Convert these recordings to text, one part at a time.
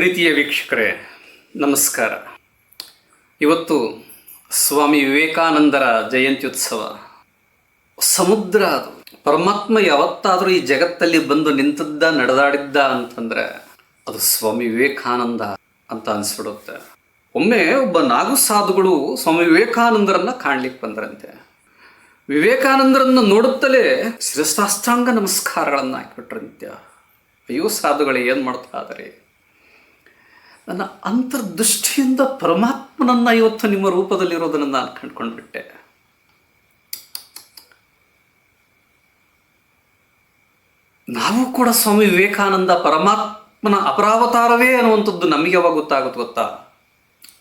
ಪ್ರೀತಿಯ ವೀಕ್ಷಕರೇ, ನಮಸ್ಕಾರ. ಇವತ್ತು ಸ್ವಾಮಿ ವಿವೇಕಾನಂದರ ಜಯಂತ್ಯುತ್ಸವ. ಸಮುದ್ರ ಅದು. ಪರಮಾತ್ಮ ಯಾವತ್ತಾದರೂ ಈ ಜಗತ್ತಲ್ಲಿ ಬಂದು ನಿಂತದ್ದ, ನಡೆದಾಡಿದ್ದ ಅಂತಂದ್ರೆ ಅದು ಸ್ವಾಮಿ ವಿವೇಕಾನಂದ ಅಂತ ಅನಿಸ್ಬಿಡುತ್ತೆ. ಒಮ್ಮೆ ಒಬ್ಬ ನಾಗು ಸಾಧುಗಳು ಸ್ವಾಮಿ ವಿವೇಕಾನಂದರನ್ನ ಕಾಣ್ಲಿಕ್ಕೆ ಬಂದ್ರಂತೆ. ವಿವೇಕಾನಂದರನ್ನ ನೋಡುತ್ತಲೇ ಶ್ರೇಷ್ಠಾಷ್ಟಾಂಗ ನಮಸ್ಕಾರಗಳನ್ನು ಹಾಕಿಬಿಟ್ರಂತೆ. ಅಯ್ಯೋ ಸಾಧುಗಳು, ಏನು ಮಾಡ್ತಾ ಇದ್ದಾರೆ? ನನ್ನ ಅಂತರ್ದೃಷ್ಟಿಯಿಂದ ಪರಮಾತ್ಮನನ್ನ ಇವತ್ತು ನಿಮ್ಮ ರೂಪದಲ್ಲಿರೋದನ್ನು ನಾನು ಕಂಡ್ಕೊಂಡ್ಬಿಟ್ಟೆ. ನಾವು ಕೂಡ ಸ್ವಾಮಿ ವಿವೇಕಾನಂದ ಪರಮಾತ್ಮನ ಅಪರಾವತಾರವೇ ಅನ್ನುವಂಥದ್ದು ನಮಗೆ ಯಾವಾಗ ಗೊತ್ತಾಗುತ್ತೆ ಗೊತ್ತಾ?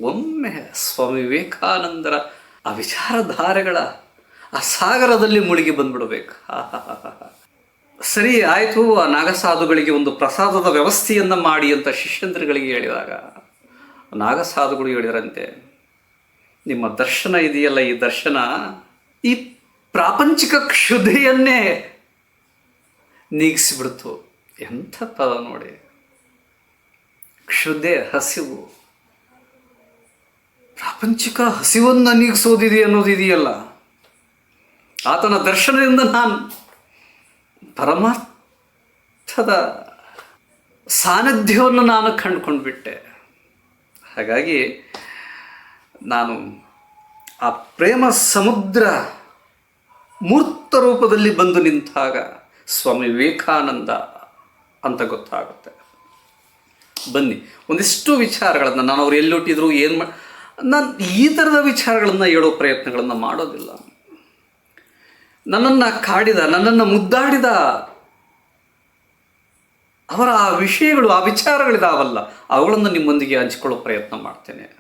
ಒಮ್ಮೆ ಸ್ವಾಮಿ ವಿವೇಕಾನಂದರ ಆ ವಿಚಾರಧಾರೆಗಳ ಆ ಸಾಗರದಲ್ಲಿ ಮುಳುಗಿ ಬಂದ್ಬಿಡ್ಬೇಕು. ಆಹಾಹಾಹಾ. ಸರಿ, ಆಯಿತು, ಆ ನಾಗಸಾಧುಗಳಿಗೆ ಒಂದು ಪ್ರಸಾದದ ವ್ಯವಸ್ಥೆಯನ್ನು ಮಾಡಿ ಅಂತ ಶಿಷ್ಯಂದ್ರಗಳಿಗೆ ಹೇಳಿದಾಗ, ನಾಗಸಾಧುಗಳು ಹೇಳಿದ್ರಂತೆ, ನಿಮ್ಮ ದರ್ಶನ ಇದೆಯಲ್ಲ ಈ ದರ್ಶನ? ಈ ಪ್ರಾಪಂಚಿಕ ಕ್ಷುಧೆಯನ್ನೇ ನೀಗಿಸಿಬಿಡ್ತು. ಎಂಥ ಪದ ನೋಡಿ. ಕ್ಷುಧೆ, ಹಸಿವು. ಪ್ರಾಪಂಚಿಕ ಹಸಿವನ್ನು ನೀಗಿಸೋದಿದೆ ಅನ್ನೋದಿದೆಯಲ್ಲ ಆತನ ದರ್ಶನದಿಂದ ನಾನು ಪರಮಾರ್ಥದ ಸಾನ್ನಿಧ್ಯವನ್ನು ನಾನು ಕಂಡುಕೊಂಡ್ಬಿಟ್ಟೆ. ಹಾಗಾಗಿ ನಾನು ಆ ಪ್ರೇಮ ಸಮುದ್ರ ಮೂರ್ತ ರೂಪದಲ್ಲಿ ಬಂದು ನಿಂತಾಗ ಸ್ವಾಮಿ ವಿವೇಕಾನಂದ ಅಂತ ಗೊತ್ತಾಗುತ್ತೆ. ಬನ್ನಿ, ಒಂದಿಷ್ಟು ವಿಚಾರಗಳನ್ನು ನಾನು ಅವ್ರು ಎಲ್ಲಿ ಹುಟ್ಟಿದ್ರು, ಏನು ಮಾ ನಾನು ಈ ಥರದ ವಿಚಾರಗಳನ್ನು ಹೇಳೋ ಪ್ರಯತ್ನಗಳನ್ನು ಮಾಡೋದಿಲ್ಲ. ನನ್ನನ್ನು ಕಾಡಿದ, ನನ್ನನ್ನು ಮುದ್ದಾಡಿದ. ಅವರ ಆ ವಿಷಯಗಳು, ಆ ವಿಚಾರಗಳಿದಾವಲ್ಲ, ಅವುಗಳನ್ನು ನಿಮ್ಮೊಂದಿಗೆ ಹಂಚಿಕೊಳ್ಳೋ ಪ್ರಯತ್ನ ಮಾಡ್ತೇನೆ.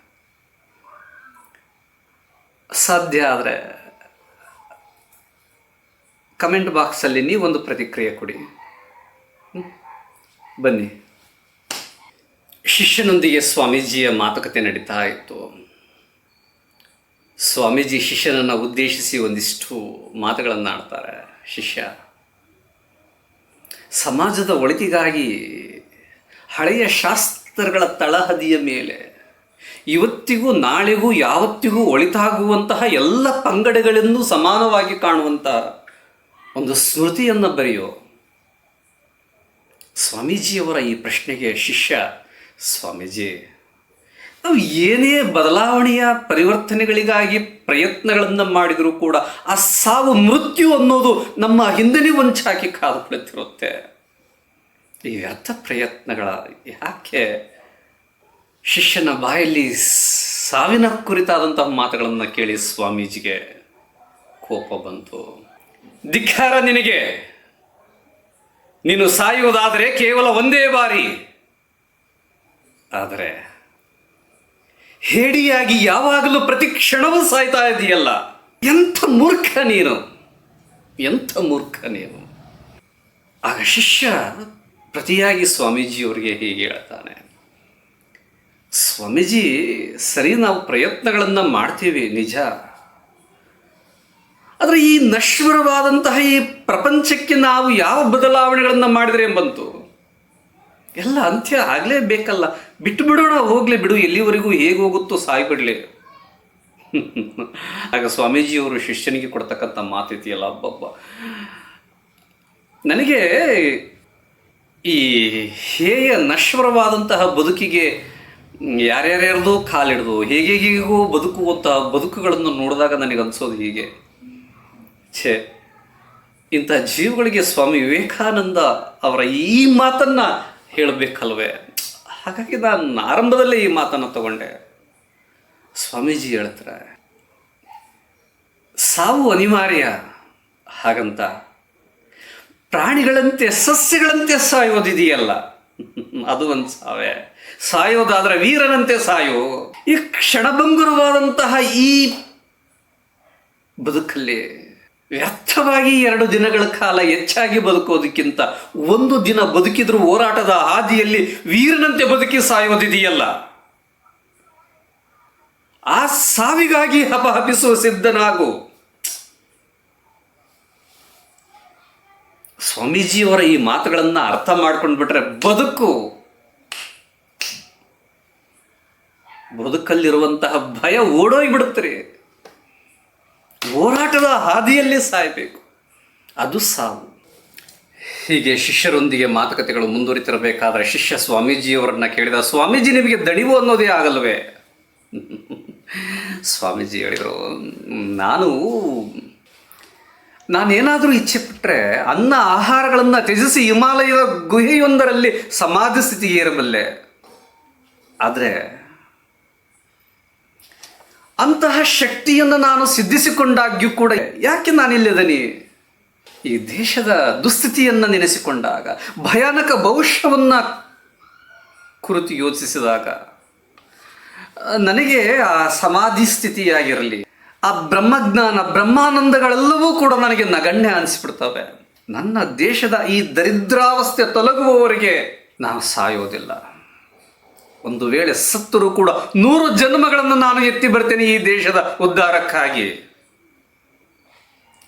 ಸಾಧ್ಯ ಆದರೆ ಕಮೆಂಟ್ ಬಾಕ್ಸಲ್ಲಿ ನೀವೊಂದು ಪ್ರತಿಕ್ರಿಯೆ ಕೊಡಿ? ಬನ್ನಿ. ಶಿಷ್ಯನೊಂದಿಗೆ ಸ್ವಾಮೀಜಿಯ ಮಾತುಕತೆ ನಡೀತಾ ಇತ್ತು. ಸ್ವಾಮೀಜಿ ಶಿಷ್ಯನನ್ನು ಉದ್ದೇಶಿಸಿ ಒಂದಿಷ್ಟು ಮಾತುಗಳನ್ನು ಆಡ್ತಾರೆ ಶಿಷ್ಯ. ಸಮಾಜದ ಒಳಿತಿಗಾಗಿ ಹಳೆಯ ಶಾಸ್ತ್ರಗಳ ತಳಹದಿಯ ಮೇಲೆ ಇವತ್ತಿಗೂ ನಾಳೆಗೂ ಯಾವತ್ತಿಗೂ ಒಳಿತಾಗುವಂತಹ ಎಲ್ಲ ಪಂಗಡಗಳನ್ನು ಸಮಾನವಾಗಿ ಕಾಣುವಂಥ ಒಂದು ಸ್ಮೃತಿಯನ್ನು ಬರೆಯೋ ಸ್ವಾಮೀಜಿಯವರ ಈ ಪ್ರಶ್ನೆಗೆ ಶಿಷ್ಯ, ಸ್ವಾಮೀಜಿ ನಾವು ಏನೇ ಬದಲಾವಣೆಯ ಪರಿವರ್ತನೆಗಳಿಗಾಗಿ ಪ್ರಯತ್ನಗಳನ್ನು ಮಾಡಿದರೂ ಕೂಡ ಆ ಸಾವು ಮೃತ್ಯು ಅನ್ನೋದು ನಮ್ಮ ಹಿಂದನೇ ಹೊಂಚಾಕಿ ಕಾದು ಕುಳಿತಿರುತ್ತೆ. ಈ ವ್ಯರ್ಥ ಪ್ರಯತ್ನಗಳ ಯಾಕೆ ಶಿಷ್ಯನ ಬಾಯಲ್ಲಿ ಸಾವಿನ ಕುರಿತಾದಂತಹ ಮಾತುಗಳನ್ನು ಕೇಳಿ ಸ್ವಾಮೀಜಿಗೆ ಕೋಪ ಬಂತು. ಧಿಕ್ಕಾರ ನಿನಗೆ, ನೀನು ಸಾಯುವುದಾದರೆ ಕೇವಲ ಒಂದೇ ಬಾರಿ. ಆದರೆ ಹೇಡಿಯಾಗಿ ಯಾವಾಗಲೂ ಪ್ರತಿ ಕ್ಷಣವೂ ಸಾಯ್ತಾ ಇದೆಯಲ್ಲ? ಎಂಥ ಮೂರ್ಖ ನೀನು? ಎಂಥ ಮೂರ್ಖ ನೀನು? ಆಗ ಶಿಷ್ಯ ಪ್ರತಿಯಾಗಿ ಸ್ವಾಮೀಜಿಯವರಿಗೆ ಹೀಗೆ ಹೇಳ್ತಾನೆ. ಸ್ವಾಮೀಜಿ, ಸರಿ, ನಾವು ಪ್ರಯತ್ನಗಳನ್ನು ಮಾಡ್ತೀವಿ, ನಿಜ. ಆದರೆ ಈ ನಶ್ವರವಾದಂತಹ ಈ ಪ್ರಪಂಚಕ್ಕೆ ನಾವು ಯಾವ ಬದಲಾವಣೆಗಳನ್ನು ಮಾಡಿದರೆ ಬಂತು ಎಲ್ಲ ಅಂತ್ಯ ಆಗಲೇಬೇಕಲ್ಲ. ಬಿಟ್ಟು ಬಿಡೋಣ, ಹೋಗಲಿ ಬಿಡು, ಎಲ್ಲಿವರೆಗೂ ಹೇಗೆ ಹೋಗುತ್ತೋ ಸಾಯ್ಬಿಡಲಿ ಆಗ ಸ್ವಾಮೀಜಿಯವರು ಶಿಷ್ಯನಿಗೆ ಕೊಡ್ತಕ್ಕಂಥ ಮಾತಿದೆಯಲ್ಲ, ಅಬ್ಬಬ್ಬ. ನನಗೆ ಈ ಹೇಯ ನಶ್ವರವಾದಂತಹ ಬದುಕಿಗೆ ಯಾರ್ಯಾರ್ಯಾರ್ದೋ ಕಾಲಿಡ್ದು, ಹೇಗೆ ಹೇಗೋ ಬದುಕುವಂತಹ ಬದುಕುಗಳನ್ನು ನೋಡಿದಾಗ ನನಗೆ ಅನ್ಸೋದು ಹೀಗೆ. ಛೇ, ಇಂಥ ಜೀವಗಳಿಗೆ ಸ್ವಾಮಿ ವಿವೇಕಾನಂದ ಅವರ ಈ ಮಾತನ್ನ ಹೇಳಬೇಕಲ್ವೇ? ಹಾಗಾಗಿ ನಾನು ಆರಂಭದಲ್ಲಿ ಈ ಮಾತನ್ನು ತಗೊಂಡೆ. ಸ್ವಾಮೀಜಿ ಹೇಳ್ತಾರೆ, ಸಾವು ಅನಿವಾರ್ಯ, ಹಾಗಂತ. ಪ್ರಾಣಿಗಳಂತೆ ಸಸ್ಯಗಳಂತೆ ಸಾಯೋದಿದೆಯಲ್ಲ. ಅದು ಒಂದು ಸಾವೇ. ಸಾಯೋದಾದ್ರೆ ವೀರನಂತೆ ಸಾಯೋ. ಈ ಕ್ಷಣಭಂಗುರವಾದಂತಹ ಈ ಬದುಕಲ್ಲಿ ವ್ಯರ್ಥವಾಗಿ ಎರಡು ದಿನಗಳ ಕಾಲ ಹೆಚ್ಚಾಗಿ ಬದುಕೋದಕ್ಕಿಂತ ಒಂದು ದಿನ ಬದುಕಿದ್ರೂ ಹೋರಾಟದ ಹಾದಿಯಲ್ಲಿ ವೀರನಂತೆ ಬದುಕಿ ಸಾಯೋದಿದೆಯಲ್ಲ ಆ ಸಾವಿಗಾಗಿ ಹಪಹಪಿಸುವ ಸಿದ್ಧನಾಗು. ಸ್ವಾಮೀಜಿಯವರ ಈ ಮಾತುಗಳನ್ನು ಅರ್ಥ ಮಾಡ್ಕೊಂಡು ಬಿಟ್ರೆ ಬದುಕು. ಬದುಕಲ್ಲಿರುವಂತಹ ಭಯ ಓಡೋಗ್ಬಿಡುತ್ತೆ ಹೋರಾಟದ ಹಾದಿಯಲ್ಲೇ ಸಾಯಬೇಕು. ಅದು ಸಾವು. ಹೀಗೆ ಶಿಷ್ಯರೊಂದಿಗೆ ಮಾತುಕತೆಗಳು ಮುಂದುವರಿತಿರಬೇಕಾದ್ರೆ ಶಿಷ್ಯ ಸ್ವಾಮೀಜಿಯವರನ್ನ ಕೇಳಿದ, ಸ್ವಾಮೀಜಿ, ನಿಮಗೆ ದಣಿವು ಅನ್ನೋದೇ ಆಗಲ್ವೇ? ಸ್ವಾಮೀಜಿ ಹೇಳಿದರು, ನಾನು, ನಾನೇನಾದರೂ ಇಚ್ಛೆ ಬಿಟ್ಟರೆ ಅನ್ನ ಆಹಾರಗಳನ್ನು ತ್ಯಜಿಸಿ ಹಿಮಾಲಯದ ಗುಹೆಯೊಂದರಲ್ಲಿ ಸಮಾಧಿ ಸ್ಥಿತಿಗೆ ಏರಬಲ್ಲೆ. ಆದರೆ ಅಂತಹ ಶಕ್ತಿಯನ್ನು ನಾನು ಸಿದ್ಧಿಸಿಕೊಂಡಾಗ್ಯೂ ಕೂಡ ಯಾಕೆ ನಾನಿಲ್ಲದನಿ? ಈ ದೇಶದ ದುಸ್ಥಿತಿಯನ್ನು ನೆನೆಸಿಕೊಂಡಾಗ, ಭಯಾನಕ ಭವಿಷ್ಯವನ್ನು ಕುರಿತು ಯೋಚಿಸಿದಾಗ, ನನಗೆ ಆ ಸಮಾಧಿ ಸ್ಥಿತಿಯಾಗಿರಲಿ, ಆ ಬ್ರಹ್ಮಜ್ಞಾನ, ಬ್ರಹ್ಮಾನಂದಗಳೆಲ್ಲವೂ ಕೂಡ ನನಗೆ ನಗಣ್ಯ ಅನಿಸ್ಬಿಡ್ತವೆ. ನನ್ನ ದೇಶದ ಈ ದರಿದ್ರಾವಸ್ಥೆ ತೊಲಗುವವರಿಗೆ ನಾನು ಸಾಯೋದಿಲ್ಲ. ಒಂದು ವೇಳೆ ಸತ್ತರೂ ಕೂಡ ನೂರು ಜನ್ಮಗಳನ್ನು ನಾನು ಎತ್ತಿ ಬರ್ತೇನೆ ಈ ದೇಶದ ಉದ್ಧಾರಕ್ಕಾಗಿ.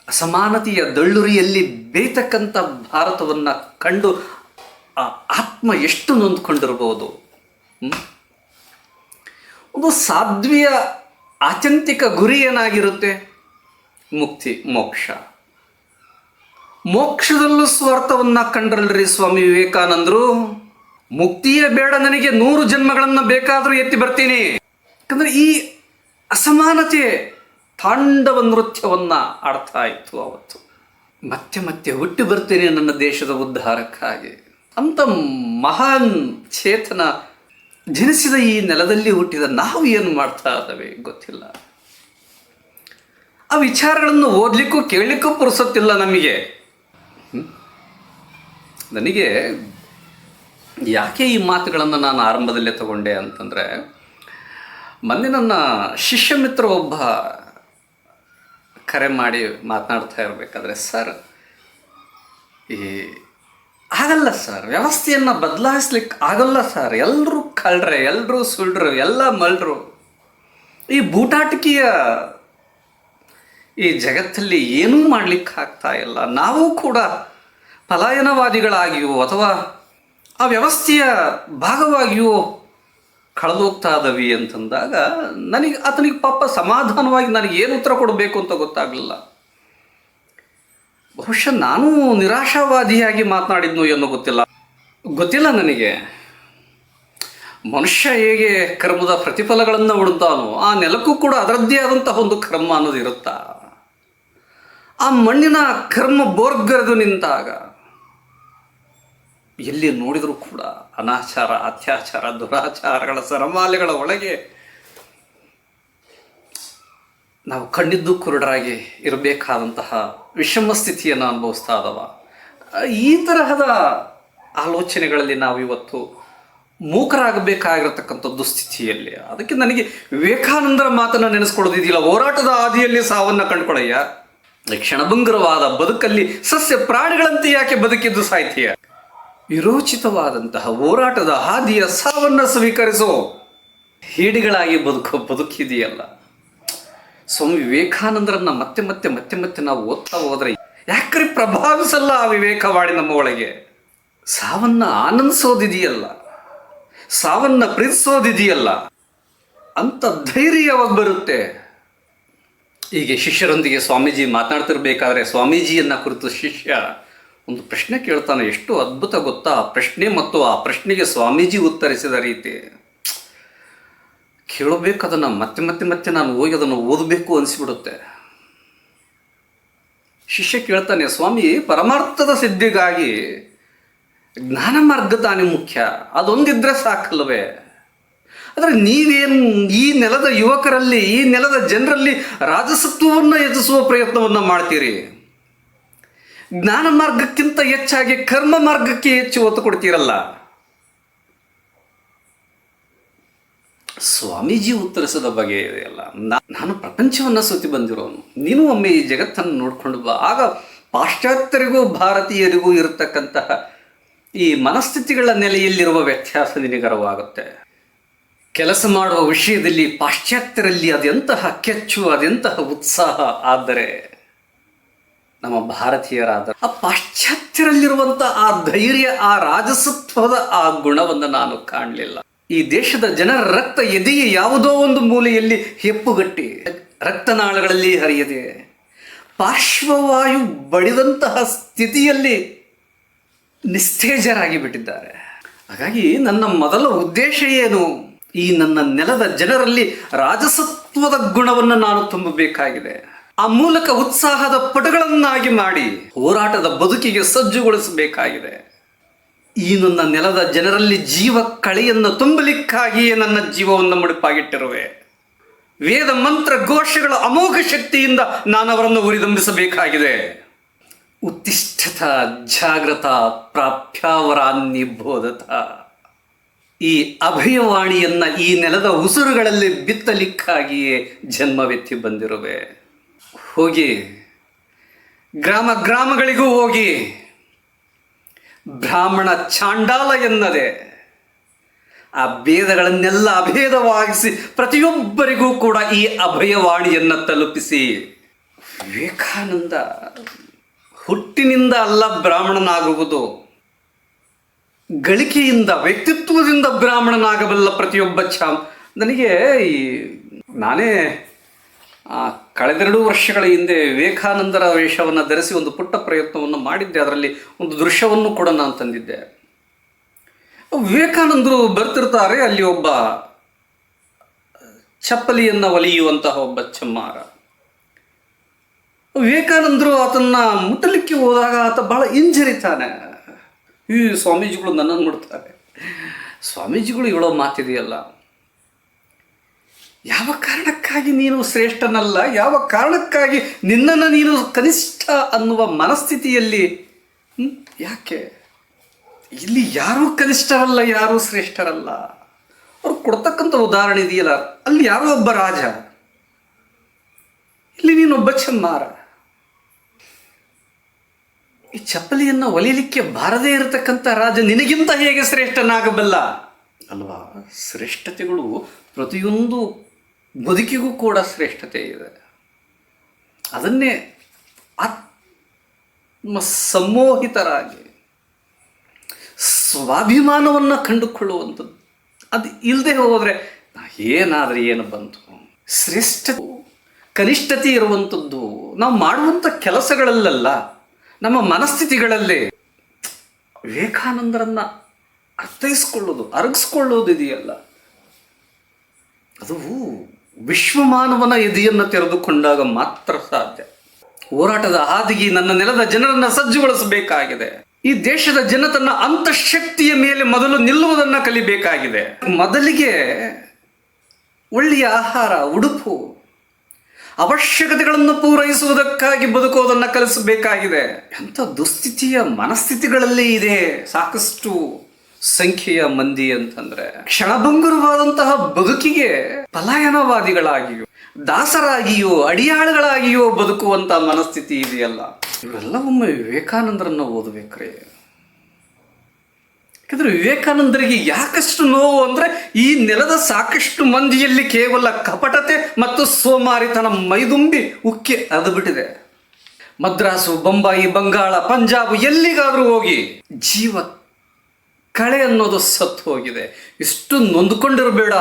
ಅಸಮಾನತೆಯ ದಳ್ಳುರಿಯಲ್ಲಿ ಬೇತಕ್ಕಂಥ ಭಾರತವನ್ನು ಕಂಡು ಆ ಆತ್ಮ ಎಷ್ಟು ನೊಂದ್ಕೊಂಡಿರ್ಬೋದು? ಹ್ಮ್? ಒಂದು ಸಾಧ್ವಿಯ ಆತ್ಯಂತಿಕ ಗುರಿ ಏನಾಗಿರುತ್ತೆ? ಮುಕ್ತಿ, ಮೋಕ್ಷ. ಮೋಕ್ಷದಲ್ಲೂ ಸ್ವಾರ್ಥವನ್ನು ಕಂಡ್ರಲ್ರಿ ಸ್ವಾಮಿ ವಿವೇಕಾನಂದರು. ಮುಕ್ತಿಯೇ ಬೇಡ ನನಗೆ, ನೂರು ಜನ್ಮಗಳನ್ನ ಬೇಕಾದರೂ ಎತ್ತಿ ಬರ್ತೀನಿ. ಯಾಕಂದ್ರೆ ಈ ಅಸಮಾನತೆ ತಾಂಡವ ನೃತ್ಯವನ್ನ ಆಡ್ತಾ ಇತ್ತು ಅವತ್ತು ಮತ್ತೆ ಮತ್ತೆ ಹುಟ್ಟಿ ಬರ್ತೇನೆ ನನ್ನ ದೇಶದ ಉದ್ಧಾರಕ್ಕಾಗಿ. ಅಂತ ಮಹಾನ್ ಚೇತನ ಜನಿಸಿದ ಈ ನೆಲದಲ್ಲಿ ಹುಟ್ಟಿದ ನಾವು ಏನು ಮಾಡ್ತಾ ಇದ್ದೇವೆ ಗೊತ್ತಿಲ್ಲ. ಆ ವಿಚಾರಗಳನ್ನು ಓದ್ಲಿಕ್ಕೂ ಕೇಳಲಿಕ್ಕೂ ಪುರುಸತ್ತಿಲ್ಲ ನಮಗೆ? ನನಗೆ ಯಾಕೆ ಈ ಮಾತುಗಳನ್ನು ನಾನು ಆರಂಭದಲ್ಲೇ ತಗೊಂಡೆ ಅಂತಂದರೆ, ಮೊನ್ನೆ ನನ್ನ ಶಿಷ್ಯ ಮಿತ್ರ ಒಬ್ಬ ಕರೆ ಮಾಡಿ ಮಾತನಾಡ್ತಾ ಇರಬೇಕಾದ್ರೆ, ಸರ್, ಈ ಆಗಲ್ಲ ಸರ್, ವ್ಯವಸ್ಥೆಯನ್ನು ಬದಲಾಯಿಸ್ಲಿಕ್ಕೆ ಆಗಲ್ಲ ಸರ್ ಎಲ್ಲರೂ ಕಳ್ರೆ ಎಲ್ಲರೂ ಸುಳ್ರು, ಎಲ್ಲ ಮಳ್ರು. ಈ ಬೂಟಾಟಿಕೆಯ ಈ ಜಗತ್ತಲ್ಲಿ ಏನೂ ಮಾಡಲಿಕ್ಕೆ ಆಗ್ತಾ ಇಲ್ಲ. ನಾವು ಕೂಡ ಪಲಾಯನವಾದಿಗಳಾಗಿಯೋ ಅಥವಾ ಆ ವ್ಯವಸ್ಥೆಯ ಭಾಗವಾಗಿಯೂ ಕಳೆದೋಗ್ತಾ ಇದ್ದಾವೆ ಅಂತಂದಾಗ ನನಗೆ, ಆತನಿಗೆ ಪಾಪ ಸಮಾಧಾನವಾಗಿ ನನಗೆ ಏನು ಉತ್ತರ ಕೊಡಬೇಕು ಅಂತ ಗೊತ್ತಾಗಲಿಲ್ಲ. ಬಹುಶಃ ನಾನು ನಿರಾಶಾವಾದಿಯಾಗಿ ಮಾತನಾಡಿದ್ನು ಏನೋ ಗೊತ್ತಿಲ್ಲ. ಗೊತ್ತಿಲ್ಲ ನನಗೆ. ಮನುಷ್ಯ ಹೇಗೆ ಕರ್ಮದ ಪ್ರತಿಫಲಗಳನ್ನು ಉಡ್ತಾನೋ ಆ ನೆಲಕ್ಕೂ ಕೂಡ ಅದರದ್ದೇ ಆದಂತಹ ಒಂದು ಕರ್ಮ ಅನ್ನೋದು ಇರುತ್ತಾ ಆ ಮಣ್ಣಿನ ಕರ್ಮ ಬೋರ್ಗರೆದು ನಿಂತಾಗ ಎಲ್ಲಿ ನೋಡಿದರೂ ಕೂಡ ಅನಾಚಾರ, ಅತ್ಯಾಚಾರ, ದುರಾಚಾರಗಳ ಸರಮಾಲೆಗಳ ಒಳಗೆ ನಾವು ಕಣ್ಣಿದ್ದು ಕುರುಡರಾಗಿ ಇರಬೇಕಾದಂತಹ ವಿಷಮ ಸ್ಥಿತಿಯನ್ನು ಅನುಭವಿಸ್ತಾ ಇದ್ದಾವ ಈ ತರಹದ ಆಲೋಚನೆಗಳಲ್ಲಿ ನಾವು ಇವತ್ತು ಮೂಕರಾಗಬೇಕಾಗಿರತಕ್ಕಂಥ ದುಸ್ಥಿತಿಯಲ್ಲಿ. ಅದಕ್ಕೆ ನನಗೆ ವಿವೇಕಾನಂದರ ಮಾತನ್ನು ನೆನೆಸ್ಕೊಳ್ಳೋದಿದೆಯಲ್ಲ, ಹೋರಾಟದ ಹಾದಿಯಲ್ಲಿ ಸಾವನ್ನು ಕಂಡುಕೊಳ್ಳಯ್ಯ. ಕ್ಷಣಭಂಗರವಾದ ಬದುಕಲ್ಲಿ ಸಸ್ಯ ಪ್ರಾಣಿಗಳಂತೆ ಯಾಕೆ ಬದುಕಿದ್ದು ಸಾಹಿತ್ಯ? ವಿರೋಚಿತವಾದಂತಹ ಹೋರಾಟದ ಹಾದಿಯ ಸಾವನ್ನ ಸ್ವೀಕರಿಸೋ. ಹೇಡಿಗಳಾಗಿ ಬದುಕು, ಬದುಕಿದೆಯಲ್ಲ. ಸ್ವಾಮಿ ವಿವೇಕಾನಂದರನ್ನ ಮತ್ತೆ ಮತ್ತೆ ಮತ್ತೆ ಮತ್ತೆ ನಾವು ಓದ್ತಾ ಹೋದ್ರೆ ಯಾಕ್ರಿ ಪ್ರಭಾವಿಸಲ್ಲ ಆ ವಿವೇಕವಾಡಿ ನಮ್ಮ ಒಳಗೆ? ಸಾವನ್ನ ಆನಂದಿಸೋದಿದೆಯಲ್ಲ. ಸಾವನ್ನ ಪ್ರೀತಿಸೋದಿದೆಯಲ್ಲ. ಅಂತ ಧೈರ್ಯ ಯಾವಾಗ ಬರುತ್ತೆ? ಹೀಗೆ ಶಿಷ್ಯರೊಂದಿಗೆ ಸ್ವಾಮೀಜಿ ಮಾತನಾಡ್ತಿರ್ಬೇಕಾದ್ರೆ ಸ್ವಾಮೀಜಿಯನ್ನ ಕುರಿತು ಶಿಷ್ಯ ಒಂದು ಪ್ರಶ್ನೆ ಕೇಳ್ತಾನೆ, ಎಷ್ಟು ಅದ್ಭುತ ಗೊತ್ತಾ? ಆ ಪ್ರಶ್ನೆ ಮತ್ತು ಆ ಪ್ರಶ್ನೆಗೆ ಸ್ವಾಮೀಜಿ ಉತ್ತರಿಸಿದ ರೀತಿ. ಕೇಳಬೇಕು ಅದನ್ನು ಮತ್ತೆ ಮತ್ತೆ ಮತ್ತೆ ನಾನು ಹೋಗಿ ಅದನ್ನು ಓದಬೇಕು ಅನಿಸ್ಬಿಡುತ್ತೆ. ಶಿಷ್ಯ ಕೇಳ್ತಾನೆ, ಸ್ವಾಮಿ, ಪರಮಾರ್ಥದ ಸಿದ್ಧಿಗಾಗಿ ಜ್ಞಾನ ಮಾರ್ಗ ತಾನೇ ಮುಖ್ಯ. ಅದೊಂದಿದ್ರೆ ಸಾಕಲ್ವೇ? ಆದರೆ ನೀವೇನು ಈ ನೆಲದ ಯುವಕರಲ್ಲಿ, ಈ ನೆಲದ ಜನರಲ್ಲಿ ರಾಜಸತ್ವವನ್ನು ಎದುರಿಸುವ ಪ್ರಯತ್ನವನ್ನು ಮಾಡ್ತೀರಿ? ಜ್ಞಾನ ಮಾರ್ಗಕ್ಕಿಂತ ಹೆಚ್ಚಾಗಿ ಕರ್ಮ ಮಾರ್ಗಕ್ಕೆ ಹೆಚ್ಚು ಒತ್ತು ಕೊಡ್ತೀರಲ್ಲ? ಸ್ವಾಮೀಜಿ ಉತ್ತರಿಸದ ಬಗೆ ಇದೆಯಲ್ಲ ನಾನು ಪ್ರಪಂಚವನ್ನು ಸುತ್ತಿ ಬಂದಿರೋನು. ನೀನು ಒಮ್ಮೆ ಈ ಜಗತ್ತನ್ನು ನೋಡ್ಕೊಂಡು ಬಾ. ಆಗ ಪಾಶ್ಚಾತ್ಯರಿಗೂ ಭಾರತೀಯರಿಗೂ ಇರತಕ್ಕಂತಹ ಈ ಮನಸ್ಥಿತಿಗಳ ನೆಲೆಯಲ್ಲಿರುವ ವ್ಯತ್ಯಾಸ ನಿನಗರವಾಗುತ್ತೆ ಕೆಲಸ ಮಾಡುವ ವಿಷಯದಲ್ಲಿ ಪಾಶ್ಚಾತ್ಯರಲ್ಲಿ ಅದೆಂತಹ ಕೆಚ್ಚು ಅದೆಂತಹ ಉತ್ಸಾಹ ಆದರೆ ನಮ್ಮ ಭಾರತೀಯರಾದ ಆ ಪಾಶ್ಚಾತ್ಯರಲ್ಲಿರುವಂಥ ಆ ಧೈರ್ಯ, ಆ ರಾಜಸತ್ವದ ಆ ಗುಣವನ್ನು ನಾನು ಕಾಣಲಿಲ್ಲ. ಈ ದೇಶದ ಜನರ ರಕ್ತ ಎದೆಯೇ ಯಾವುದೋ ಒಂದು ಮೂಲೆಯಲ್ಲಿ ಹೆಪ್ಪುಗಟ್ಟಿ, ರಕ್ತನಾಳಗಳಲ್ಲಿ ಹರಿಯದೆ, ಪಾರ್ಶ್ವವಾಯು ಬಡಿದಂತಹ ಸ್ಥಿತಿಯಲ್ಲಿ ನಿಸ್ತೇಜರಾಗಿ ಬಿಟ್ಟಿದ್ದಾರೆ. ಹಾಗಾಗಿ ನನ್ನ ಮೊದಲ ಉದ್ದೇಶ ಏನು? ಈ ನನ್ನ ನೆಲದ ಜನರಲ್ಲಿ ರಾಜಸತ್ವದ ಗುಣವನ್ನು ನಾನು ತುಂಬಬೇಕಾಗಿದೆ. ಆ ಮೂಲಕ ಉತ್ಸಾಹದ ಪಟುಗಳನ್ನಾಗಿ ಮಾಡಿ ಹೋರಾಟದ ಬದುಕಿಗೆ ಸಜ್ಜುಗೊಳಿಸಬೇಕಾಗಿದೆ. ಈ ನನ್ನ ನೆಲದ ಜನರಲ್ಲಿ ಜೀವ ಕಳೆಯನ್ನು ತುಂಬಲಿಕ್ಕಾಗಿಯೇ ನನ್ನ ಜೀವವನ್ನು ಮುಡಿಪಾಗಿಟ್ಟಿರುವೆ. ವೇದ ಮಂತ್ರ ಘೋಷಗಳ ಅಮೋಘ ಶಕ್ತಿಯಿಂದ ನಾನು ಅವರನ್ನು ಉರಿದಂಬಿಸಬೇಕಾಗಿದೆ. ಉತ್ತಿಷ್ಠತ, ಜಾಗ್ರತ ಪ್ರಾಪ್ಯಾವರಾನ್ನಿಬೋಧತ ಈ ಅಭಯವಾಣಿಯನ್ನ ಈ ನೆಲದ ಉಸುರುಗಳಲ್ಲಿ ಬಿತ್ತಲಿಕ್ಕಾಗಿಯೇ ಜನ್ಮವೆತ್ತಿ ಬಂದಿರುವೆ. ಹೋಗಿ ಗ್ರಾಮ ಗ್ರಾಮಗಳಿಗೂ ಹೋಗಿ ಬ್ರಾಹ್ಮಣ ಚಾಂಡಾಲ ಎನ್ನದೆ ಆ ಭೇದಗಳನ್ನೆಲ್ಲ ಅಭೇದವಾಗಿಸಿ ಪ್ರತಿಯೊಬ್ಬರಿಗೂ ಕೂಡ ಈ ಅಭಯವಾಣಿಯನ್ನು ತಲುಪಿಸಿ. ವಿವೇಕಾನಂದ ಹುಟ್ಟಿನಿಂದ ಅಲ್ಲ ಬ್ರಾಹ್ಮಣನಾಗುವುದು. ಗಳಿಕೆಯಿಂದ ವ್ಯಕ್ತಿತ್ವದಿಂದ ಬ್ರಾಹ್ಮಣನಾಗಬಲ್ಲ ಪ್ರತಿಯೊಬ್ಬ ಚಾಮ್ ನನಗೆ ಈ ನಾನೇ ಆ, ಕಳೆದೆರಡು ವರ್ಷಗಳ ಹಿಂದೆ ವಿವೇಕಾನಂದರ ವೇಷವನ್ನು ಧರಿಸಿ ಒಂದು ಪುಟ್ಟ ಪ್ರಯತ್ನವನ್ನು ಮಾಡಿದ್ದೆ. ಅದರಲ್ಲಿ ಒಂದು ದೃಶ್ಯವನ್ನು ಕೂಡ ನಾನು ತಂದಿದ್ದೆ. ವಿವೇಕಾನಂದರು ಬರ್ತಿರ್ತಾರೆ, ಅಲ್ಲಿ ಒಬ್ಬ ಚಪ್ಪಲಿಯನ್ನು ಒಲಿಯುವಂತಹ ಒಬ್ಬ ಚಮ್ಮಾರ. ವಿವೇಕಾನಂದರು ಆತನ್ನ ಮುಟ್ಟಲಿಕ್ಕೆ ಹೋದಾಗ ಆತ ಬಹಳ ಹಿಂಜರಿತಾನೆ. ಈ ಸ್ವಾಮೀಜಿಗಳು ನನ್ನನ್ನು ಮುಡ್ತಾರೆ ಸ್ವಾಮೀಜಿಗಳು ಹೇಳೋ ಮಾತಿದೆಯಲ್ಲ ಯಾವ ಕಾರಣಕ್ಕಾಗಿ ನೀನು ಶ್ರೇಷ್ಠನಲ್ಲ? ಯಾವ ಕಾರಣಕ್ಕಾಗಿ ನಿನ್ನನ್ನು ನೀನು ಕನಿಷ್ಠ ಅನ್ನುವ ಮನಸ್ಥಿತಿಯಲ್ಲಿ? ಯಾಕೆ? ಇಲ್ಲಿ ಯಾರೂ ಕನಿಷ್ಠರಲ್ಲ, ಯಾರೂ ಶ್ರೇಷ್ಠರಲ್ಲ. ಅವ್ರು ಕೊಡ್ತಕ್ಕಂಥ ಉದಾಹರಣೆ ಇದೆಯಲ್ಲ, ಅಲ್ಲಿ ಯಾರೋ ಒಬ್ಬ ರಾಜ. ಇಲ್ಲಿ ನೀನೊಬ್ಬ ಚಮ್ಮಾರ. ಈ ಚಪ್ಪಲಿಯನ್ನು ಒಲಿಲಿಕ್ಕೆ ಬಾರದೇ ಇರತಕ್ಕಂಥ ರಾಜ ನಿನಗಿಂತ ಹೇಗೆ ಶ್ರೇಷ್ಠನಾಗಬಲ್ಲ? ಅಲ್ವಾ? ಶ್ರೇಷ್ಠತೆಗಳು ಪ್ರತಿಯೊಂದು ಬದುಕಿಗೂ ಕೂಡ ಶ್ರೇಷ್ಠತೆ ಇದೆ. ಅದನ್ನೇ ಆತ್ಮ ಸಮ್ಮೋಹಿತರಾಗಿ ಸ್ವಾಭಿಮಾನವನ್ನು ಕಂಡುಕೊಳ್ಳುವಂಥದ್ದು. ಅದು ಇಲ್ಲದೆ ಹೋದರೆ ಏನಾದರೆ ಏನು ಬಂತು? ಶ್ರೇಷ್ಠ ಕನಿಷ್ಠತೆ ಇರುವಂಥದ್ದು ನಾವು ಮಾಡುವಂಥ ಕೆಲಸಗಳಲ್ಲೆಲ್ಲ, ನಮ್ಮ ಮನಸ್ಥಿತಿಗಳಲ್ಲೇ ವಿವೇಕಾನಂದರನ್ನು ಅರ್ಥೈಸ್ಕೊಳ್ಳೋದು, ಅರಗಿಸ್ಕೊಳ್ಳೋದು ಇದೆಯಲ್ಲ. ಅದು ವಿಶ್ವಮಾನವನ ಎದೆಯನ್ನು ತೆರೆದುಕೊಂಡಾಗ ಮಾತ್ರ ಸಾಧ್ಯ. ಹೋರಾಟದ ಹಾದಿಗೆ ನನ್ನ ನೆಲದ ಜನರನ್ನು ಸಜ್ಜುಗೊಳಿಸಬೇಕಾಗಿದೆ. ಈ ದೇಶದ ಜನ ತನ್ನ ಅಂತಃಶಕ್ತಿಯ ಮೇಲೆ ಮೊದಲು ನಿಲ್ಲುವುದನ್ನು ಕಲಿಬೇಕಾಗಿದೆ. ಮೊದಲಿಗೆ ಒಳ್ಳೆಯ ಆಹಾರ, ಉಡುಪು, ಅವಶ್ಯಕತೆಗಳನ್ನು ಪೂರೈಸುವುದಕ್ಕಾಗಿ ಬದುಕುವುದನ್ನು ಕಲಿಸಬೇಕಾಗಿದೆ. ಎಂಥ ದುಸ್ಥಿತಿಯ ಮನಸ್ಥಿತಿಗಳಲ್ಲಿ ಇದೆ ಸಾಕಷ್ಟು ಸಂಖ್ಯೆಯ ಮಂದಿ ಅಂತಂದ್ರೆ ಕ್ಷಣಭಂಗುರವಾದಂತಹ ಬದುಕಿಗೆ ಪಲಾಯನವಾದಿಗಳಾಗಿಯೋ, ದಾಸರಾಗಿಯೋ, ಅಡಿಯಾಳುಗಳಾಗಿಯೋ ಬದುಕುವಂತ ಮನಸ್ಥಿತಿ ಇದೆಯಲ್ಲ. ಇವರೆಲ್ಲ ಒಮ್ಮೆ ವಿವೇಕಾನಂದರನ್ನ ಓದಬೇಕ್ರಿ. ಯಾಕಂದ್ರೆ ವಿವೇಕಾನಂದರಿಗೆ ಯಾಕಷ್ಟು ನೋವು ಅಂದ್ರೆ ಈ ನೆಲದ ಸಾಕಷ್ಟು ಮಂದಿಯಲ್ಲಿ ಕೇವಲ ಕಪಟತೆ ಮತ್ತು ಸೋಮಾರಿತನ ಮೈದುಂಬಿ ಉಕ್ಕಿ ಅದ್ಬಿಟ್ಟಿದೆ ಮದ್ರಾಸು, ಬೊಂಬಾಯಿ, ಬಂಗಾಳ, ಪಂಜಾಬ್ ಎಲ್ಲಿಗಾದ್ರೂ ಹೋಗಿ ಜೀವ ಕಳೆ ಅನ್ನೋದು ಸತ್ತು ಹೋಗಿದೆ. ಇಷ್ಟು ನೊಂದ್ಕೊಂಡಿರಬೇಡ.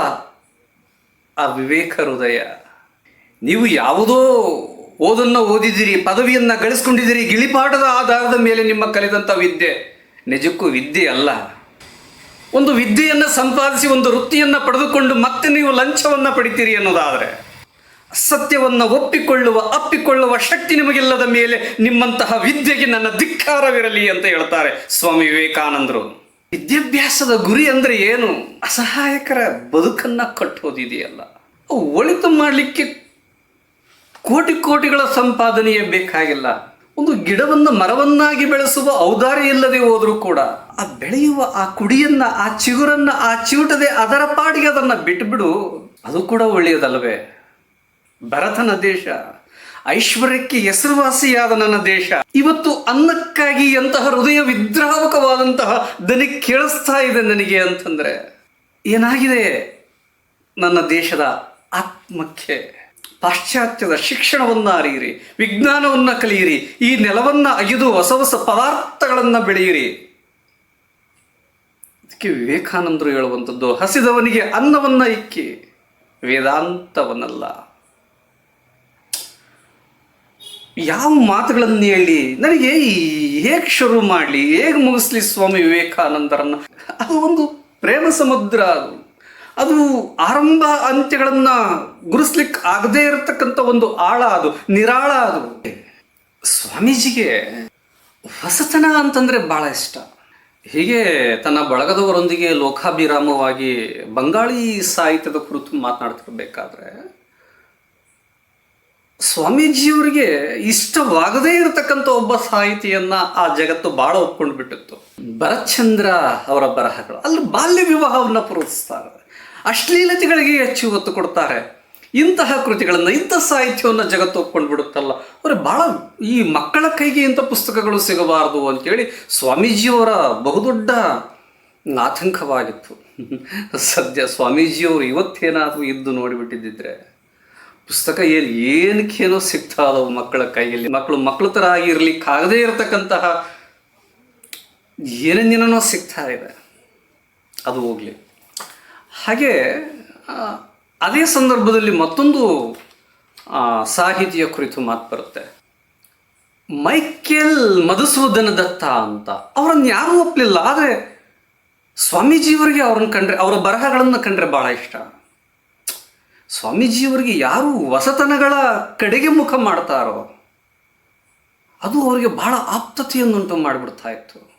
ಆ ವಿವೇಕ ಹೃದಯ. ನೀವು ಯಾವುದೋ ಓದನ್ನು ಓದಿದಿರಿ ಪದವಿಯನ್ನ ಗಳಿಸ್ಕೊಂಡಿದ್ದೀರಿ, ಗಿಳಿಪಾಠದ ಆಧಾರದ ಮೇಲೆ ನಿಮ್ಮ ಕಲಿತಂಥ ವಿದ್ಯೆ. ನಿಜಕ್ಕೂ ವಿದ್ಯೆ ಅಲ್ಲ. ಒಂದು ವಿದ್ಯೆಯನ್ನು ಸಂಪಾದಿಸಿ, ಒಂದು ವೃತ್ತಿಯನ್ನು ಪಡೆದುಕೊಂಡು ಮತ್ತೆ ನೀವು ಲಂಚವನ್ನು ಪಡಿತೀರಿ ಅನ್ನೋದಾದರೆ ಸತ್ಯವನ್ನು ಒಪ್ಪಿಕೊಳ್ಳುವ, ಅಪ್ಪಿಕೊಳ್ಳುವ ಶಕ್ತಿ ನಿಮಗಿಲ್ಲದ ಮೇಲೆ ನಿಮ್ಮಂತಹ ವಿದ್ಯೆಗೆ ನನ್ನ ಧಿಕ್ಕಾರವಿರಲಿ ಅಂತ ಹೇಳ್ತಾರೆ ಸ್ವಾಮಿ ವಿವೇಕಾನಂದರು. ವಿದ್ಯಾಭ್ಯಾಸದ ಗುರಿ ಅಂದ್ರೆ ಏನು? ಅಸಹಾಯಕರ ಬದುಕನ್ನ ಕಟ್ಟೋದಿದೆಯಲ್ಲ. ಅವು ಒಳಿತು ಮಾಡಲಿಕ್ಕೆ ಕೋಟಿ ಕೋಟಿಗಳ ಸಂಪಾದನೆಯೇ ಬೇಕಾಗಿಲ್ಲ. ಒಂದು ಗಿಡವನ್ನು, ಮರವನ್ನಾಗಿ ಬೆಳೆಸುವ ಔದಾರ್ಯ ಇಲ್ಲದೆ ಹೋದರೂ ಕೂಡ ಆ ಬೆಳೆಯುವ ಆ ಕುಡಿಯನ್ನ, ಆ ಚಿಗುರನ್ನ, ಆ ಚಿವುಟದೆ ಅದರ ಪಾಡಿಗೆ ಅದನ್ನು ಬಿಟ್ಟುಬಿಡು ಅದು ಕೂಡ ಒಳ್ಳೆಯದಲ್ಲವೇ ಭರತನ ದೇಶ. ಐಶ್ವರ್ಯಕ್ಕೆ ಹೆಸರುವಾಸಿಯಾದ ನನ್ನ ದೇಶ. ಇವತ್ತು ಅನ್ನಕ್ಕಾಗಿ ಎಂತಹ ಹೃದಯ ವಿದ್ರಾವಕವಾದಂತಹ ದನಿ ಕೇಳಿಸ್ತಾ ಇದೆ ನನಗೆ ಅಂತಂದ್ರೆ, ಏನಾಗಿದೆ ನನ್ನ ದೇಶದ ಆತ್ಮಕ್ಕೆ? ಪಾಶ್ಚಾತ್ಯದ ಶಿಕ್ಷಣವನ್ನ ಅರಿಯಿರಿ, ವಿಜ್ಞಾನವನ್ನ ಕಲಿಯಿರಿ, ಈ ನೆಲವನ್ನ ಅಗೆದು ಹೊಸ ಹೊಸ ಪದಾರ್ಥಗಳನ್ನ ಬೆಳೆಯಿರಿ. ಇದಕ್ಕೆ ವಿವೇಕಾನಂದರು ಹೇಳುವಂಥದ್ದು, ಹಸಿದವನಿಗೆ ಅನ್ನವನ್ನ ಇಕ್ಕಿ ವೇದಾಂತವನ್ನಲ್ಲ ಯಾವ ಮಾತುಗಳನ್ನು ಹೇಳಿ? ನನಗೆ ಹೇಗೆ ಶುರು ಮಾಡಲಿ? ಹೇಗೆ ಮುಗಿಸ್ಲಿ ಸ್ವಾಮಿ ವಿವೇಕಾನಂದರನ್ನ? ಅದು ಒಂದು ಪ್ರೇಮ ಸಮುದ್ರ ಅದು. ಅದು ಆರಂಭ ಅಂತ್ಯಗಳನ್ನು ಗುರುಸ್ಲಿಕ್ಕೆ ಆಗದೇ ಇರತಕ್ಕಂಥ ಒಂದು ಆಳ ಅದು, ನಿರಾಳ ಅದು. ಸ್ವಾಮೀಜಿಗೆ ಹೊಸತನ ಅಂತಂದ್ರೆ ಭಾಳ ಇಷ್ಟ. ಹೀಗೆ ತನ್ನ ಬಳಗದವರೊಂದಿಗೆ ಲೋಕಾಭಿರಾಮವಾಗಿ ಬಂಗಾಳಿ ಸಾಹಿತ್ಯದ ಕುರಿತು ಮಾತನಾಡ್ತಿರ್ಬೇಕಾದ್ರೆ ಸ್ವಾಮೀಜಿಯವರಿಗೆ ಇಷ್ಟವಾಗದೇ ಇರತಕ್ಕಂಥ ಒಬ್ಬ ಸಾಹಿತಿಯನ್ನ ಆ ಜಗತ್ತು ಬಹಳ ಒಪ್ಕೊಂಡು ಬಿಟ್ಟಿತ್ತು ಭರತ್ಚಂದ್ರ ಅವರ ಬರಹಗಳು. ಅಲ್ಲಿ ಬಾಲ್ಯ ವಿವಾಹವನ್ನು ಪ್ರೋತ್ಸಾಹಿಸ್ತಾರೆ ಅಶ್ಲೀಲತೆಗಳಿಗೆ ಹೆಚ್ಚು ಒತ್ತು ಕೊಡ್ತಾರೆ. ಇಂತಹ ಕೃತಿಗಳನ್ನು, ಇಂಥ ಸಾಹಿತ್ಯವನ್ನು ಜಗತ್ತು ಒಪ್ಕೊಂಡು ಬಿಡುತ್ತಲ್ಲ ಅವ್ರೆ ಭಾಳ ಈ ಮಕ್ಕಳ ಕೈಗೆ ಇಂಥ ಪುಸ್ತಕಗಳು ಸಿಗಬಾರದು ಅಂತೇಳಿ ಸ್ವಾಮೀಜಿಯವರ ಬಹುದೊಡ್ಡ ಆತಂಕವಾಗಿತ್ತು ಸದ್ಯ ಸ್ವಾಮೀಜಿಯವರು ಇವತ್ತೇನಾದರೂ ಇದ್ದು ನೋಡಿಬಿಟ್ಟಿದ್ದಿದ್ರೆ ಪುಸ್ತಕ ಏನು ಏನಕ್ಕೇನೋ ಸಿಗ್ತಾ ಅದಾವ ಮಕ್ಕಳ ಕೈಯಲ್ಲಿ. ಮಕ್ಕಳು ಮಕ್ಕಳ ಥರ ಕಾಗದೇ ಇರತಕ್ಕಂತಹ ಏನೇನೇನೋ ಸಿಗ್ತಾ ಇದೆ. ಅದು ಹೋಗಲಿ. ಹಾಗೆ ಅದೇ ಸಂದರ್ಭದಲ್ಲಿ ಮತ್ತೊಂದು ಸಾಹಿತಿಯ ಕುರಿತು ಮಾತು ಬರುತ್ತೆ. ಮೈಕೆಲ್ ಮಧುಸೂದನ ದತ್ತ ಅಂತ. ಅವರನ್ನು ಯಾರೂ ಒಪ್ಪಲಿಲ್ಲ ಆದರೆ ಸ್ವಾಮೀಜಿಯವರಿಗೆ ಅವ್ರನ್ನ ಕಂಡ್ರೆ, ಅವರ ಬರಹಗಳನ್ನು ಕಂಡ್ರೆ ಭಾಳ ಇಷ್ಟ. ಸ್ವಾಮೀಜಿಯವರಿಗೆ ಯಾರು ವಸತನಗಳ ಕಡೆಗೆ ಮುಖ ಮಾಡ್ತಾರೋ, ಅದು ಅವರಿಗೆ ಬಹಳ ಆಪ್ತತೆಯನ್ನುಂಟು ಮಾಡಿಬಿಡ್ತಾ ಇತ್ತು.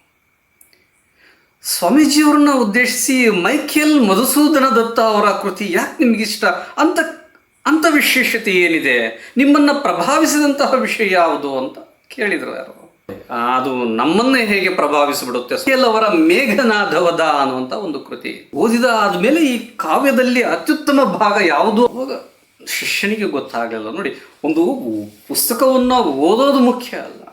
ಸ್ವಾಮೀಜಿಯವ್ರನ್ನ ಉದ್ದೇಶಿಸಿ ಮೈಕೆಲ್ ಮಧುಸೂದನ ದತ್ತ ಅವರ ಕೃತಿ ಯಾಕೆ ನಿಮಗಿಷ್ಟ? ಅಂತ ಅಂತ ವಿಶೇಷತೆ ಏನಿದೆ? ನಿಮ್ಮನ್ನು ಪ್ರಭಾವಿಸಿದಂತಹ ವಿಷಯ ಯಾವುದು ಅಂತ ಕೇಳಿದರು ಯಾರು? ಅದು ನಮ್ಮನ್ನೇ ಹೇಗೆ ಪ್ರಭಾವಿಸಿಬಿಡುತ್ತೆ? ಅವರ ಮೇಘನಾಧವದ ಅನ್ನುವಂಥ ಒಂದು ಕೃತಿ. ಓದಿದ ಆದ್ಮೇಲೆ ಈ ಕಾವ್ಯದಲ್ಲಿ ಅತ್ಯುತ್ತಮ ಭಾಗ ಯಾವುದು? ಶಿಷ್ಯನಿಗೆ ಗೊತ್ತಾಗಲಿಲ್ಲ. ನೋಡಿ, ಒಂದು ಪುಸ್ತಕವನ್ನು ಓದೋದು ಮುಖ್ಯ ಅಲ್ಲ.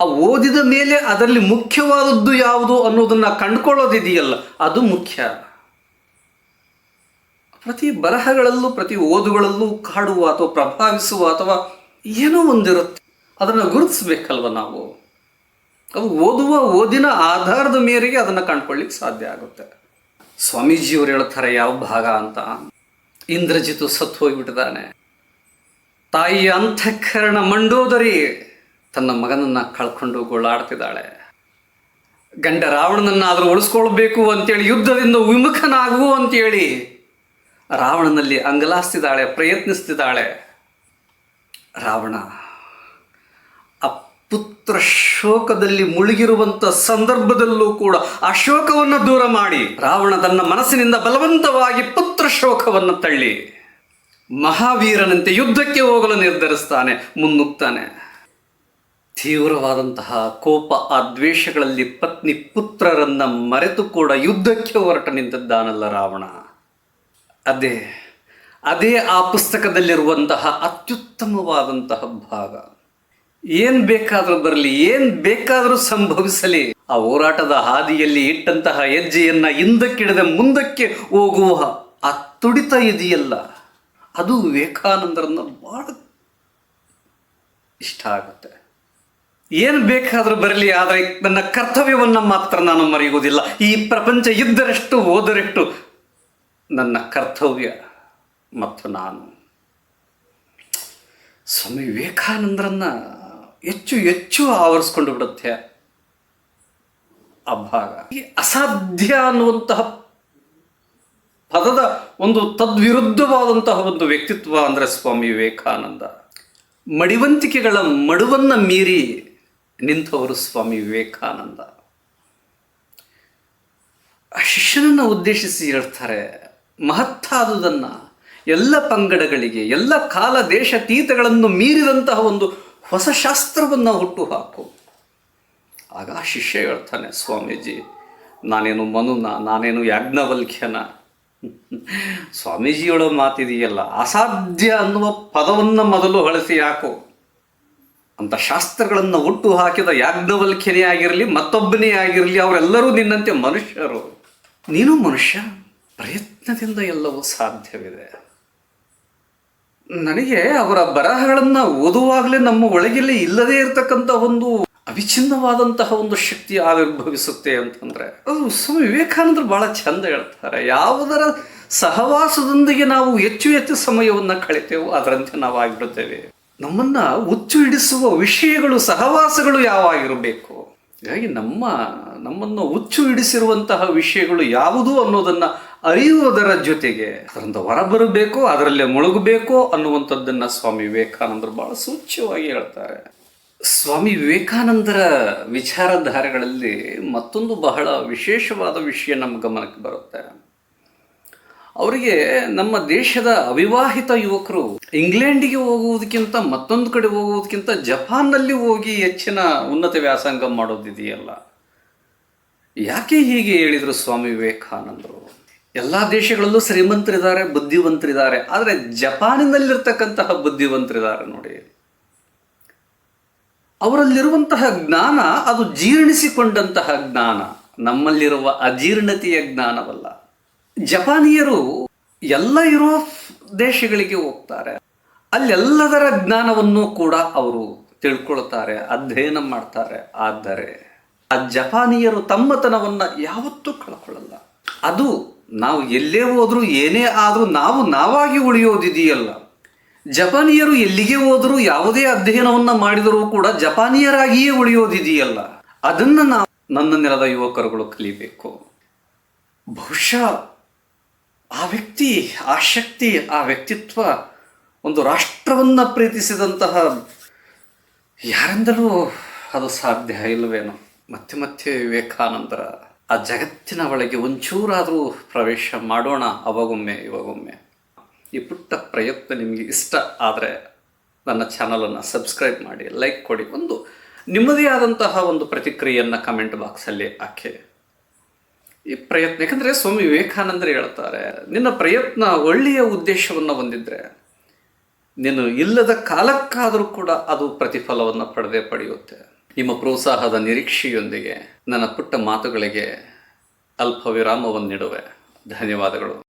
ಆ ಓದಿದ ಮೇಲೆ ಅದರಲ್ಲಿ ಮುಖ್ಯವಾದದ್ದು ಯಾವುದು ಅನ್ನೋದನ್ನ ಕಂಡುಕೊಳ್ಳೋದಿದೆಯಲ್ಲ, ಅದು ಮುಖ್ಯ. ಪ್ರತಿ ಬರಹಗಳಲ್ಲೂ, ಪ್ರತಿ ಓದುಗಳಲ್ಲೂ ಕಾಡುವ ಅಥವಾ ಪ್ರಭಾವಿಸುವ ಅಥವಾ ಏನೋ ಒಂದಿರುತ್ತೆ. ಅದನ್ನು ಗುರುತಿಸ್ಬೇಕಲ್ವ ನಾವು? ಅದು ಓದುವ ಓದಿನ ಆಧಾರದ ಮೇರೆಗೆ ಅದನ್ನು ಕಂಡ್ಕೊಳ್ಳಿಕ್ಕೆ ಸಾಧ್ಯ ಆಗುತ್ತೆ. ಸ್ವಾಮೀಜಿಯವರು ಹೇಳ್ತಾರೆ, ಯಾವ ಭಾಗ ಅಂತ? ಇಂದ್ರಜಿತು ಸತ್ತು ಹೋಗಿಬಿಟ್ಟಿದ್ದಾನೆ. ತಾಯಿಯ ಅಂತಃಕರಣ ಮಂಡೋದರಿ ತನ್ನ ಮಗನನ್ನ ಕಳ್ಕೊಂಡು ಗೋಳಾಡ್ತಿದ್ದಾಳೆ. ಗಂಡ ರಾವಣನನ್ನಾದರೂ ಉಳಿಸ್ಕೊಳ್ಬೇಕು ಅಂತೇಳಿ ಯುದ್ಧದಿಂದ ವಿಮುಖನಾಗು ಅಂತೇಳಿ ರಾವಣನಲ್ಲಿ ಅಂಗಲಾಸ್ತಿದ್ದಾಳೆ, ಪ್ರಯತ್ನಿಸ್ತಿದ್ದಾಳೆ. ರಾವಣ ಪುತ್ರ ಶೋಕದಲ್ಲಿ ಮುಳುಗಿರುವಂತ ಸಂದರ್ಭದಲ್ಲೂ ಕೂಡ ಆ ಶೋಕವನ್ನು ದೂರ ಮಾಡಿ ರಾವಣ ತನ್ನ ಮನಸ್ಸಿನಿಂದ ಬಲವಂತವಾಗಿ ಪುತ್ರ ಶೋಕವನ್ನು ತಳ್ಳಿ ಮಹಾವೀರನಂತೆ ಯುದ್ಧಕ್ಕೆ ಹೋಗಲು ನಿರ್ಧರಿಸ್ತಾನೆ, ಮುನ್ನುಗ್ತಾನೆ. ತೀವ್ರವಾದಂತಹ ಕೋಪ ಆ ದ್ವೇಷಗಳಲ್ಲಿ ಪತ್ನಿ ಪುತ್ರರನ್ನ ಮರೆತು ಕೂಡ ಯುದ್ಧಕ್ಕೆ ಹೊರಟ ನಿಂತಿದ್ದಾನಲ್ಲ ರಾವಣ. ಅದೇ ಅದೇ ಆ ಪುಸ್ತಕದಲ್ಲಿರುವಂತಹ ಅತ್ಯುತ್ತಮವಾದಂತಹ ಭಾಗ. ಏನ್ ಬೇಕಾದ್ರೂ ಬರಲಿ, ಏನ್ ಬೇಕಾದ್ರೂ ಸಂಭವಿಸಲಿ. ಆ ಹೋರಾಟದ ಹಾದಿಯಲ್ಲಿ ಇಟ್ಟಂತಹ ಹೆಜ್ಜೆಯನ್ನ ಹಿಂದಕ್ಕಿಡದೆ ಮುಂದಕ್ಕೆ ಹೋಗುವ ಆ ತುಡಿತ ಇದೆಯಲ್ಲ, ಅದು ವಿವೇಕಾನಂದರನ್ನ ಬಹಳ ಇಷ್ಟ ಆಗುತ್ತೆ. ಏನು ಬೇಕಾದ್ರೂ ಬರಲಿ, ಆದರೆ ನನ್ನ ಕರ್ತವ್ಯವನ್ನು ಮಾತ್ರ ನಾನು ಮರೆಯುವುದಿಲ್ಲ. ಈ ಪ್ರಪಂಚ ಇದ್ದರಷ್ಟು ಹೋದರಷ್ಟು ನನ್ನ ಕರ್ತವ್ಯ ಮತ್ತು ನಾನು. ಸ್ವಾಮಿ ವಿವೇಕಾನಂದರನ್ನ ಹೆಚ್ಚು ಹೆಚ್ಚು ಆವರಿಸ್ಕೊಂಡು ಬಿಡುತ್ತೆ ಆ ಭಾಗ. ಈ ಅಸಾಧ್ಯ ಅನ್ನುವಂತಹ ಪದದ ಒಂದು ತದ್ವಿರುದ್ಧವಾದಂತಹ ಒಂದು ವ್ಯಕ್ತಿತ್ವ ಅಂದರೆ ಸ್ವಾಮಿ ವಿವೇಕಾನಂದ. ಮಡಿವಂತಿಕೆಗಳ ಮಡುವನ್ನ ಮೀರಿ ನಿಂತವರು ಸ್ವಾಮಿ ವಿವೇಕಾನಂದ. ಆ ಶಿಷ್ಯನನ್ನು ಉದ್ದೇಶಿಸಿ ಹೇಳ್ತಾರೆ, ಮಹತ್ತಾದುದನ್ನು ಎಲ್ಲ ಪಂಗಡಗಳಿಗೆ, ಎಲ್ಲ ಕಾಲ ದೇಶ ತೀತಗಳನ್ನು ಮೀರಿದಂತಹ ಒಂದು ಹೊಸ ಶಾಸ್ತ್ರವನ್ನು ಹುಟ್ಟು ಹಾಕು ಆಗ ಆ ಶಿಷ್ಯ ಹೇಳ್ತಾನೆ ಸ್ವಾಮೀಜಿ, ನಾನೇನು ಮನುನ, ನಾನೇನು ಯಾಜ್ಞವಲ್ಕ್ಯನ? ಸ್ವಾಮೀಜಿ ಹೇಳೋ ಮಾತಿದೆಯಲ್ಲ, ಅಸಾಧ್ಯ ಅನ್ನುವ ಪದವನ್ನು ಮೊದಲು ಹೊಳಸಿ ಹಾಕು. ಅಂತ ಶಾಸ್ತ್ರಗಳನ್ನು ಹುಟ್ಟು ಹಾಕಿದ ಯಾಜ್ಞವಲ್ಕ್ಯನೇ ಆಗಿರಲಿ, ಮತ್ತೊಬ್ಬನೇ ಆಗಿರಲಿ, ಅವರೆಲ್ಲರೂ ನಿನ್ನಂತೆ ಮನುಷ್ಯರು. ನೀನು ಮನುಷ್ಯ, ಪ್ರಯತ್ನದಿಂದ ಎಲ್ಲವೂ ಸಾಧ್ಯವಿದೆ. ನನಗೆ ಅವರ ಬರಹಗಳನ್ನು ಓದುವಾಗಲೇ ನಮ್ಮ ಒಳಗಲ್ಲಿ ಇಲ್ಲದೇ ಇರತಕ್ಕಂಥ ಒಂದು ಅವಿಚ್ಛಿನ್ನವಾದಂತಹ ಒಂದು ಶಕ್ತಿ ಆವಿರ್ಭವಿಸುತ್ತೆ ಅಂತಂದ್ರೆ. ಅದು ಸ್ವಾಮಿ ವಿವೇಕಾನಂದರು ಬಹಳ ಚಂದ ಹೇಳ್ತಾರೆ. ಯಾವುದರ ಸಹವಾಸದೊಂದಿಗೆ ನಾವು ಹೆಚ್ಚು ಹೆಚ್ಚು ಸಮಯವನ್ನು ಕಳಿತೇವೋ ಅದರಂತೆ ನಾವು ಆಗಿಬಿಡುತ್ತೇವೆ ನಮ್ಮನ್ನ ಹುಚ್ಚು ಹಿಡಿಸುವ ವಿಷಯಗಳು, ಸಹವಾಸಗಳು ಯಾವಾಗಿರಬೇಕು? ಹೀಗಾಗಿ ನಮ್ಮ ನಮ್ಮನ್ನು ಹುಚ್ಚು ಹಿಡಿಸಿರುವಂತಹ ವಿಷಯಗಳು ಯಾವುದು ಅನ್ನೋದನ್ನ ಅರಿಯುವುದರ ಜೊತೆಗೆ ಅದರಿಂದ ಹೊರಬರಬೇಕು ಅದರಲ್ಲೇ ಮುಳುಗಬೇಕು ಅನ್ನುವಂಥದ್ದನ್ನ ಸ್ವಾಮಿ ವಿವೇಕಾನಂದರು ಬಹಳ ಸೂಚ್ಯವಾಗಿ ಹೇಳ್ತಾರೆ. ಸ್ವಾಮಿ ವಿವೇಕಾನಂದರ ವಿಚಾರಧಾರೆಗಳಲ್ಲಿ ಮತ್ತೊಂದು ಬಹಳ ವಿಶೇಷವಾದ ವಿಷಯ ನಮ್ಮ ಗಮನಕ್ಕೆ ಬರುತ್ತೆ. ಅವರಿಗೆ ನಮ್ಮ ದೇಶದ ಅವಿವಾಹಿತ ಯುವಕರು ಇಂಗ್ಲೆಂಡಿಗೆ ಹೋಗುವುದಕ್ಕಿಂತ ಮತ್ತೊಂದು ಕಡೆ ಹೋಗುವುದಕ್ಕಿಂತ ಜಪಾನ್ನಲ್ಲಿ ಹೋಗಿ ಹೆಚ್ಚಿನ ಉನ್ನತ ವ್ಯಾಸಂಗ ಮಾಡೋದಿದೆಯಲ್ಲ. ಯಾಕೆ ಹೀಗೆ ಹೇಳಿದರು ಸ್ವಾಮಿ ವಿವೇಕಾನಂದರು? ಎಲ್ಲ ದೇಶಗಳಲ್ಲೂ ಶ್ರೀಮಂತರಿದ್ದಾರೆ, ಬುದ್ಧಿವಂತರಿದ್ದಾರೆ. ಆದರೆ ಜಪಾನಿನಲ್ಲಿರ್ತಕ್ಕಂತಹ ಬುದ್ಧಿವಂತರಿದ್ದಾರೆ ನೋಡಿ. ಅವರಲ್ಲಿರುವಂತಹ ಜ್ಞಾನ ಅದು ಜೀರ್ಣಿಸಿಕೊಂಡಂತಹ ಜ್ಞಾನ. ನಮ್ಮಲ್ಲಿರುವ ಅಜೀರ್ಣತೆಯ ಜ್ಞಾನವಲ್ಲ. ಜಪಾನಿಯರು ಎಲ್ಲ ಯುರೋಪ್ ದೇಶಗಳಿಗೆ ಹೋಗ್ತಾರೆ. ಅಲ್ಲೆಲ್ಲದರ ಜ್ಞಾನವನ್ನು ಕೂಡ ಅವರು ತಿಳ್ಕೊಳ್ತಾರೆ, ಅಧ್ಯಯನ ಮಾಡ್ತಾರೆ. ಆದರೆ ಆ ಜಪಾನಿಯರು ತಮ್ಮತನವನ್ನ ಯಾವತ್ತೂ ಕಳ್ಕೊಳ್ಳಲ್ಲ. ಅದು ನಾವು ಎಲ್ಲೇ ಹೋದರೂ ಏನೇ ಆದರೂ ನಾವು ನಾವಾಗಿ ಉಳಿಯೋದಿದೆಯಲ್ಲ. ಜಪಾನಿಯರು ಎಲ್ಲಿಗೆ ಹೋದರೂ ಯಾವುದೇ ಅಧ್ಯಯನವನ್ನು ಮಾಡಿದರೂ ಕೂಡ ಜಪಾನಿಯರಾಗಿಯೇ ಉಳಿಯೋದಿದೆಯಲ್ಲ. ಅದನ್ನು ನಾವು ನನ್ನ ನೆಲದ ಯುವಕರುಗಳು ಕಲಿಬೇಕು. ಬಹುಶಃ ಆ ವ್ಯಕ್ತಿ, ಆ ಶಕ್ತಿ, ಆ ವ್ಯಕ್ತಿತ್ವ ಒಂದು ರಾಷ್ಟ್ರವನ್ನು ಪ್ರೀತಿಸಿದಂತಹ ಯಾರಿಂದಲೂ ಅದು ಸಾಧ್ಯ ಇಲ್ಲವೇನೋ. ಮತ್ತೆ ಮತ್ತೆ ವಿವೇಕಾನಂದರ ಆ ಜಗತ್ತಿನ ಒಳಗೆ ಒಂಚೂರಾದರೂ ಪ್ರವೇಶ ಮಾಡೋಣ, ಅವಾಗೊಮ್ಮೆ, ಇವಾಗೊಮ್ಮೆ. ಈ ಪುಟ್ಟ ಪ್ರಯತ್ನ ನಿಮಗೆ ಇಷ್ಟ ಆದರೆ ನನ್ನ ಚಾನಲನ್ನು ಸಬ್ಸ್ಕ್ರೈಬ್ ಮಾಡಿ, ಲೈಕ್ ಕೊಡಿ. ಒಂದು ನಿಮ್ಮದೇ ಆದಂತಹ ಒಂದು ಪ್ರತಿಕ್ರಿಯೆಯನ್ನು ಕಮೆಂಟ್ ಬಾಕ್ಸಲ್ಲಿ ಹಾಕಿ. ಈ ಪ್ರಯತ್ನ, ಯಾಕಂದರೆ ಸ್ವಾಮಿ ವಿವೇಕಾನಂದರು ಹೇಳ್ತಾರೆ, ನಿನ್ನ ಪ್ರಯತ್ನ ಒಳ್ಳೆಯ ಉದ್ದೇಶವನ್ನು ಹೊಂದಿದ್ರೆ, ನೀನು ಇಲ್ಲದ ಕಾಲಕ್ಕಾದರೂ ಕೂಡ ಅದು ಪ್ರತಿಫಲವನ್ನು ಪಡೆದೇ ಪಡೆಯುತ್ತೆ. ನಿಮ್ಮ ಪ್ರೋತ್ಸಾಹದ ನಿರೀಕ್ಷೆಯೊಂದಿಗೆ ನನ್ನ ಪುಟ್ಟ ಮಾತುಗಳಿಗೆ ಅಲ್ಪ ವಿರಾಮವನ್ನು ನೀಡುವೆ ಧನ್ಯವಾದಗಳು.